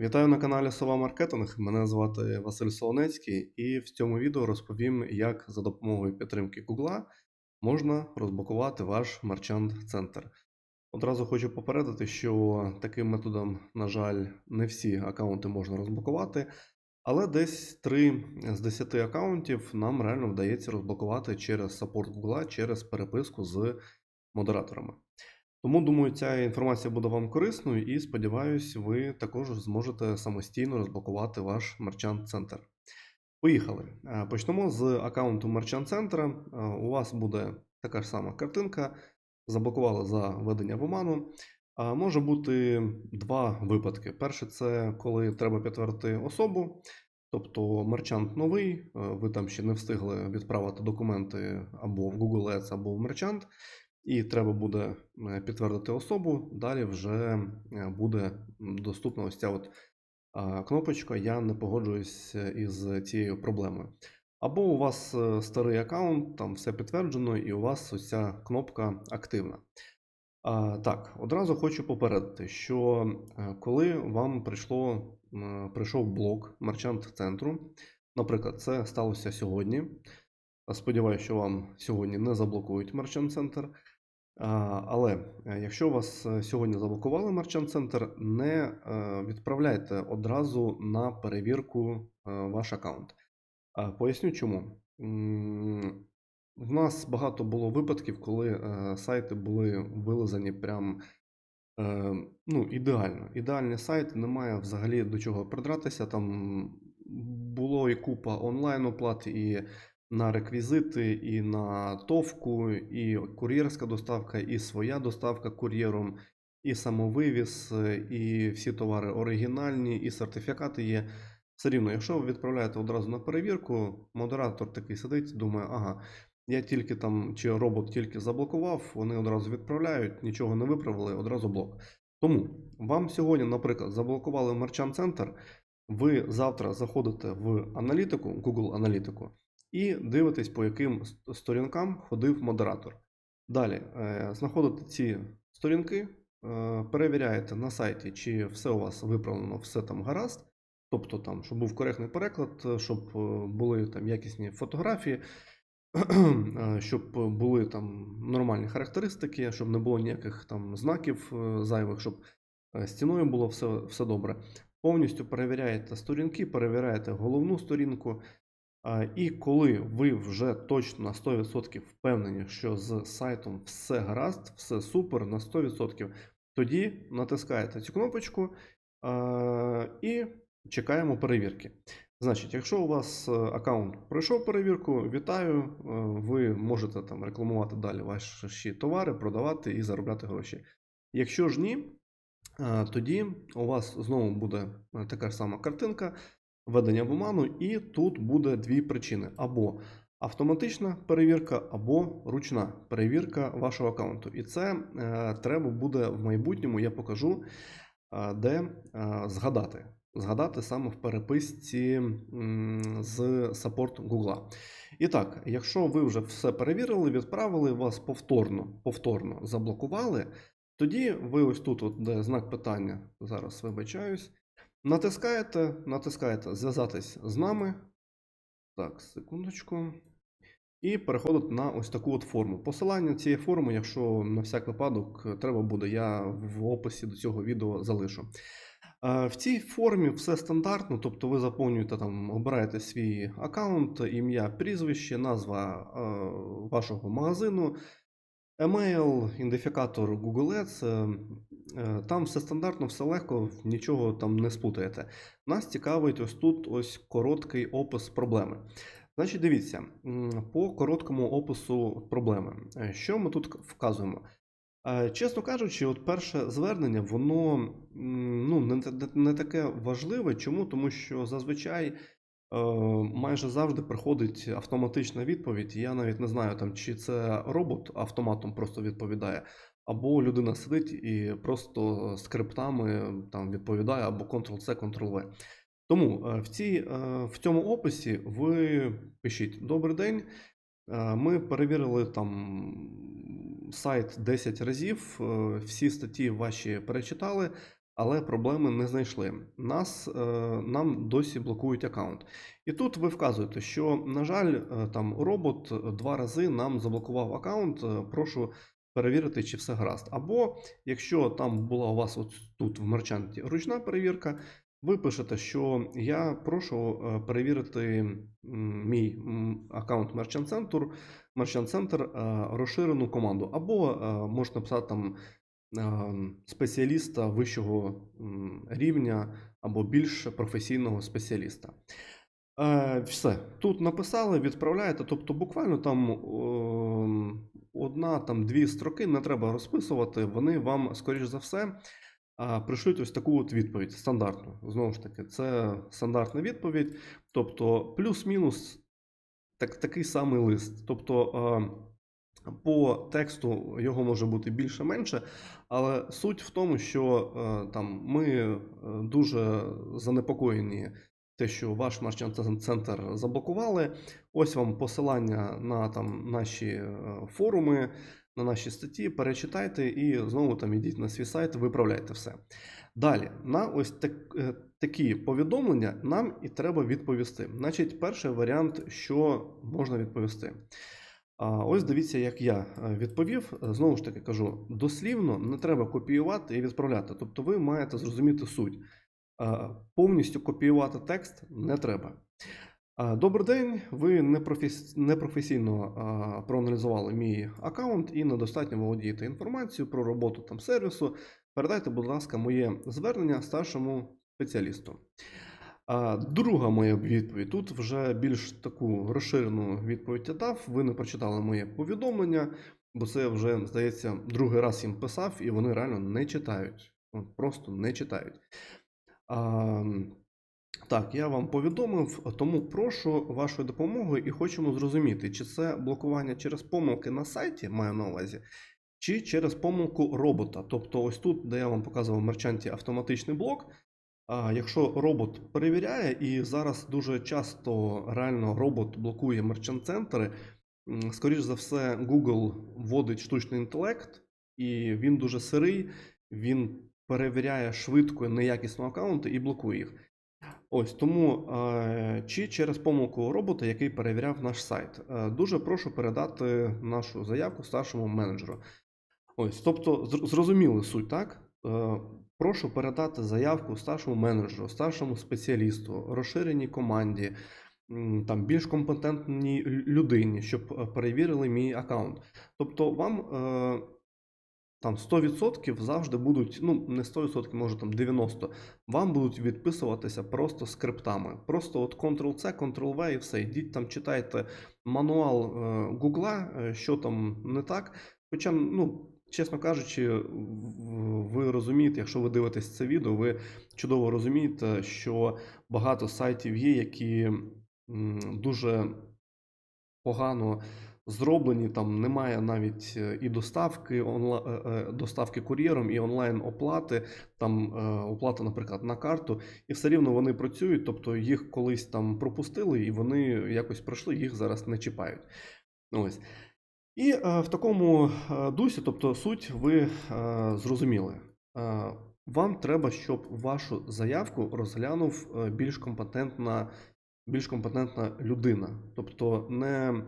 Вітаю на каналі Сова Маркетинг. Мене звати Василь Солонецький, і в цьому відео розповім, як за допомогою підтримки Google можна розблокувати ваш мерчант-центр. Одразу хочу попередити, що таким методом, на жаль, не всі аккаунти можна розблокувати, але десь 3 з 10 аккаунтів нам реально вдається розблокувати через саппорт Google, через переписку з модераторами. Тому думаю, ця інформація буде вам корисною і сподіваюсь, ви також зможете самостійно розблокувати ваш мерчант центр. Поїхали. Е, Почнемо з аккаунту мерчант центра. Е, У вас буде така ж сама картинка. Заблокували за введення в оману. А Може бути два випадки. Перше, це коли треба підтвердити особу, тобто мерчант новий, е, ви там ще не встигли відправити документи або в Google Ads, або в мерчант. І треба буде е, підтвердити особу. Далі вже е, буде доступна ось ця от кнопочка Я не погоджуюсь е, із цією проблемою. Або у вас е, старий аккаунт, там все підтверджено, і у вас ось ця кнопка активна. Так, одразу хочу попередити, що е, коли вам прийшло, прийшов блок мерчант центру, наприклад, це сталося сьогодні. Сподіваюся, що вам сьогодні не заблокують мерчант центр. А, Але е, якщо у вас е, сьогодні заблокували мерчант центр, не е, відправляйте одразу на перевірку ваш аккаунт. Поясню чому. В нас багато було випадків, коли сайти були вилизані прям ну, ідеально. Ідеальний сайт, немає взагалі до чого придратися. Там було і купа онлайн оплат, і на реквізити, і на товку, і кур'єрська доставка, і своя доставка кур'єром, і самовивіз, і всі товари оригінальні, і сертифікати є. Все рівно, якщо ви відправляєте одразу на перевірку, модератор такий сидить, думає, ага, я тільки там, чи робот тільки заблокував, вони одразу відправляють, нічого не виправили, одразу блок. Тому вам сьогодні, наприклад, заблокували мерчант центр, ви завтра заходите в аналітику, Google аналітику, і дивитесь, по яким сторінкам ходив модератор. Далі е, знаходите ці сторінки, е, перевіряєте на сайті, чи все у вас виправлено, все там гаразд. Тобто, там, щоб був коректний переклад, е, щоб були там якісні фотографії, щоб були там нормальні характеристики, щоб не було ніяких там знаків зайвих, щоб з ціною було все, все добре. Повністю перевіряєте сторінки, перевіряєте головну сторінку. І коли ви вже точно на 100% впевнені, що з сайтом все гаразд, все супер на 100%, тоді натискаєте цю кнопочку і чекаємо перевірки. Значить, якщо у вас е, аккаунт пройшов перевірку, вітаю, е, ви можете там рекламувати далі ваші товари, продавати і заробляти гроші. Якщо ж ні, тоді у вас знову буде е, така ж сама картинка введення в оману, і тут буде дві причини: або автоматична перевірка, або ручна перевірка вашого аккаунту. І це е, треба буде в майбутньому, я покажу, е, де е, згадати. Згадати саме в переписці з саппорт Google. І так, якщо ви вже все перевірили, відправили, вас повторно, повторно заблокували, тоді ви ось тут, от, де знак питання, зараз вибачаюсь, Натискаєте, натискаєте зв'язатись з нами. Так, секундочку. І переходите на ось таку от форму. Посилання цієї форми, якщо на всяк випадок треба буде, я в описі до цього відео залишу. Е, В цій формі все стандартно, тобто ви заповнюєте там, обираєте свій аккаунт, ім'я, прізвище, назва е, вашого магазину, Емейл, ідентифікатор Google Ads, е, там все стандартно, все легко, нічого там не спутаєте. Нас цікавить ось тут ось короткий опис проблеми. Значить, дивіться, по короткому опису проблеми. Е, Що ми тут вказуємо? Е, Чесно кажучи, от перше звернення, воно ну, не, не таке важливе. Чому? Тому що зазвичай Е, майже завжди приходить автоматична відповідь. Я навіть не знаю, там, чи це робот автоматом просто відповідає, або людина сидить і просто скриптами там, відповідає, або Ctrl-C, Ctrl-V. Тому е, в, цій, е, в цьому описі ви пишіть Добрий день. е, Ми перевірили там сайт 10 разів, всі статті ваші перечитали. але проблеми не знайшли. Нас, нам досі блокують аккаунт. І тут ви вказуєте, що, на жаль, там робот два рази нам заблокував аккаунт. Прошу перевірити, чи все гаразд. Або якщо там була у вас от тут в мерчанті ручна перевірка, ви пишете, що я прошу е, перевірити мій аккаунт Merchant Center, Merchant Center е, розширену команду. Або е, можете написати там спеціаліста вищого рівня або більш професійного спеціаліста. Е, все, тут написали, відправляєте. Тобто, буквально там ем, одна, там дві строки не треба розписувати. Вони вам, скоріш за все, а, пришлють ось таку от відповідь стандартну. Знову ж таки, це стандартна відповідь. Тобто, плюс-мінус так, такий самий лист. Тобто, е, по тексту його може бути більше-менше, але суть в тому, що е, там ми е, дуже занепокоєні те, що ваш марчант центр заблокували. Ось вам посилання на там наші е, форуми, на наші статті. Перечитайте і знову там ідіть на свій сайт, виправляйте все. Далі, на ось так, е, такі повідомлення нам і треба відповісти. Значить, перший варіант, що можна відповісти. Ось дивіться, як я е, відповів. Знову ж таки кажу, дослівно не треба копіювати і відправляти. Тобто ви маєте зрозуміти суть. Е, Повністю копіювати текст не треба. Е, Добрий день. Ви непрофесійно е, проаналізували мій аккаунт і недостатньо володієте інформацією про роботу там сервісу. Передайте, будь ласка, моє звернення старшому спеціалісту. Друга моя відповідь. Тут вже більш таку розширену відповідь я дав. Ви не прочитали моє повідомлення, бо це вже, здається, другий раз їм писав, і вони реально не читають. Просто не читають. Так, я вам повідомив, тому прошу вашої допомоги і хочемо зрозуміти, чи це блокування через помилки на сайті, маю на увазі, чи через помилку робота. Тобто, ось тут, де я вам показував в мерчанті автоматичний блок. Якщо робот перевіряє, і зараз дуже часто реально робот блокує мерчант-центри, скоріш за все, Google вводить штучний інтелект, і він дуже сирий, він перевіряє швидко неякісно аккаунти і блокує їх. Ось тому е, чи через помилку робота, який перевіряв наш сайт. Е, Дуже прошу передати нашу заявку старшому менеджеру. Ось, тобто, зр- зрозуміли суть, так? Е, Прошу передати заявку старшому менеджеру, старшому спеціалісту, розширеній команді, там більш компетентній людині, щоб перевірили мій аккаунт. Тобто, вам там 100% завжди будуть, ну не 100%, може там 90%, вам будуть відписуватися просто скриптами. Просто от Ctrl-C, Ctrl-V і все. Йдіть там, читайте мануал е, Гугла, е, що там не так. Хоча, ну, чесно кажучи, ви розумієте, якщо ви дивитесь це відео, ви чудово розумієте, що багато сайтів є, які дуже погано зроблені. Там немає навіть е, і доставки онла... е, е, доставки кур'єром, і онлайн оплати, там оплата, наприклад, на карту, і все рівно вони працюють, тобто їх колись там пропустили, і вони якось пройшли, їх зараз не чіпають. Ось. І в такому дусі, тобто суть, ви зрозуміли. Вам треба, щоб вашу заявку розглянув більш компетентна, більш компетентна людина. Тобто не,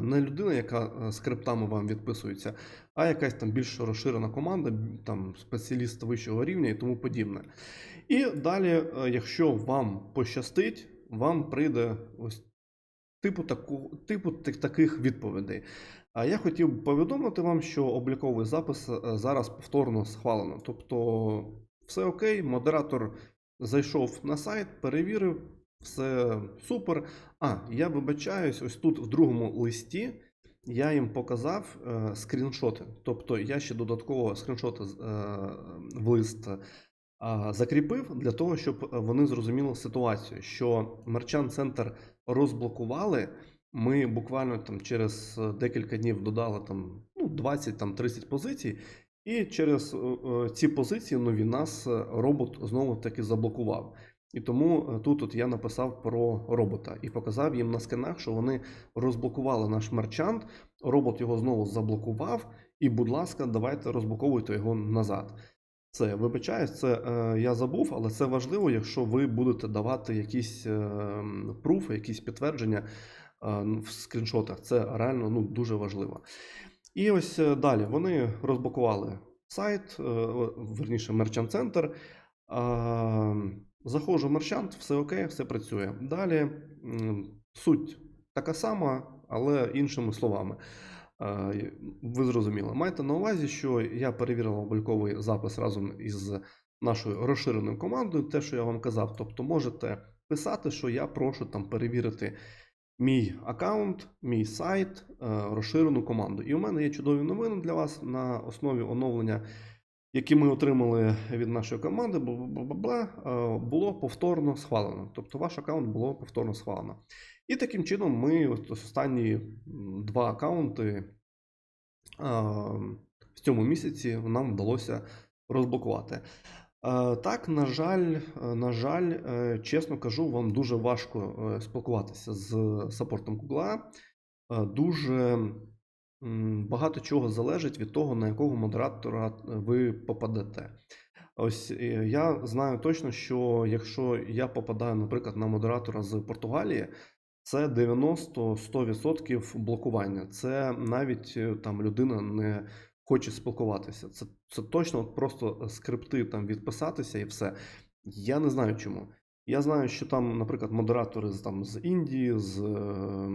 не людина, яка е, скриптами вам відписується, а якась там більш розширена команда, там спеціаліст вищого рівня і тому подібне. І далі, е, якщо вам пощастить, вам прийде ось типу, таку, типу таких відповідей. А я хотів повідомити вам, що обліковий запис е, зараз повторно схвалено. Тобто, все окей, модератор зайшов на сайт, перевірив, все супер. А, я вибачаюсь, ось тут в другому листі я їм показав е, скріншоти. Тобто я ще додатково скріншоти е, в лист а, закріпив для того, щоб е, вони зрозуміли ситуацію, що мерчант центр розблокували. Ми буквально там через е, декілька днів додали там ну, 20 там 30 позицій, і через е, е, ці позиції нові нас е, робот знову таки заблокував. І тому е, тут от я написав про робота і показав їм на сканах, що вони розблокували наш мерчант, робот його знову заблокував, і, будь ласка, давайте розблоковуйте його назад. Це вибачаюсь, це е, я забув, але це важливо, якщо ви будете давати якісь е, пруфи, якісь підтвердження е, в скріншотах. Це реально ну, дуже важливо. І ось е, далі вони розблокували сайт, е, верніше, Merchant Center. Заходжу в мерчант, все окей, все працює. Далі суть така сама, але іншими словами. Е, Ви зрозуміли. Майте на увазі, що я перевірив обліковий запис разом із нашою розширеною командою, те, що я вам казав. Тобто можете писати, що я прошу там перевірити мій аккаунт, мій сайт, е, розширену команду. І у мене є чудові новини для вас на основі оновлення, які ми отримали від нашої команди, е, було повторно схвалено. Тобто ваш аккаунт було повторно схвалено. І таким чином ми ось останні два аккаунти в цьому місяці нам вдалося розблокувати. Е, Так, на жаль, е, на жаль, е, чесно кажу, вам дуже важко е, спілкуватися з саппортом Google. Е, Дуже багато чого залежить від того, на якого модератора ви попадете. Ось е, я знаю точно, що якщо я попадаю, наприклад, на модератора з Португалії, це 90-100% блокування. Це навіть е, там людина не хоче спілкуватися. Це, це точно от просто скрипти там відписатися і все. Я не знаю чому. Я знаю, що там, наприклад, модератори з, там, з Індії, з е,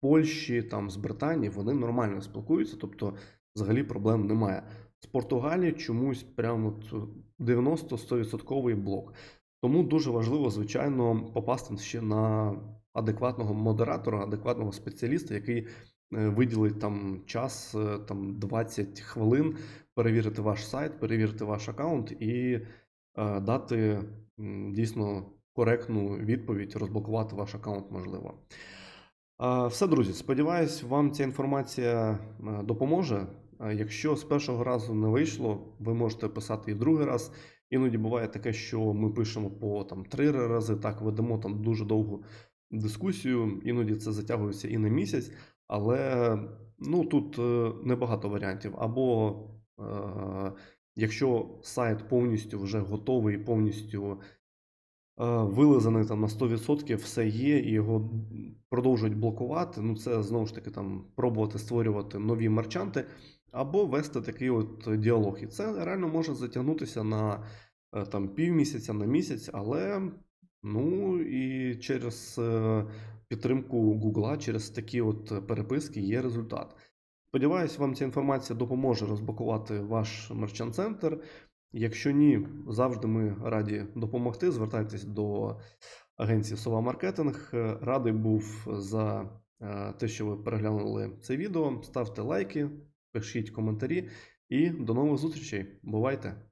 Польщі, там, з Британії, вони нормально спілкуються, тобто взагалі проблем немає. З Португалії чомусь прямо 90-100% блок. Тому дуже важливо, звичайно, попасти ще на адекватного модератора, адекватного спеціаліста, який е, виділить там час, е, там 20 хвилин, перевірити ваш сайт, перевірити ваш аккаунт і е, дати дійсно коректну відповідь, розблокувати ваш аккаунт можливо. Все, друзі, сподіваюсь, вам ця інформація е, допоможе. Якщо з першого разу не вийшло, ви можете писати і в другий раз. Іноді буває таке, що ми пишемо по там три рази, так ведемо там дуже довгу дискусію. Іноді це затягується і на місяць, але ну тут е, небагато варіантів. Або е, якщо сайт повністю вже готовий, повністю вилизаний там на 100%, все є, і його продовжують блокувати. Ну, це знову ж таки там пробувати створювати нові мерчанти, або вести такий от діалог. І це реально може затягнутися на е, там півмісяця, на місяць, але ну і через е, підтримку Гугла, через такі от переписки є результат. Сподіваюсь, вам ця інформація допоможе розблокувати ваш мерчант-центр. Якщо ні, завжди ми раді допомогти. Звертайтесь до агенції Сова Маркетинг. Радий був за е, те, що ви переглянули це відео. Ставте лайки, пишіть коментарі і до нових зустрічей. Бувайте!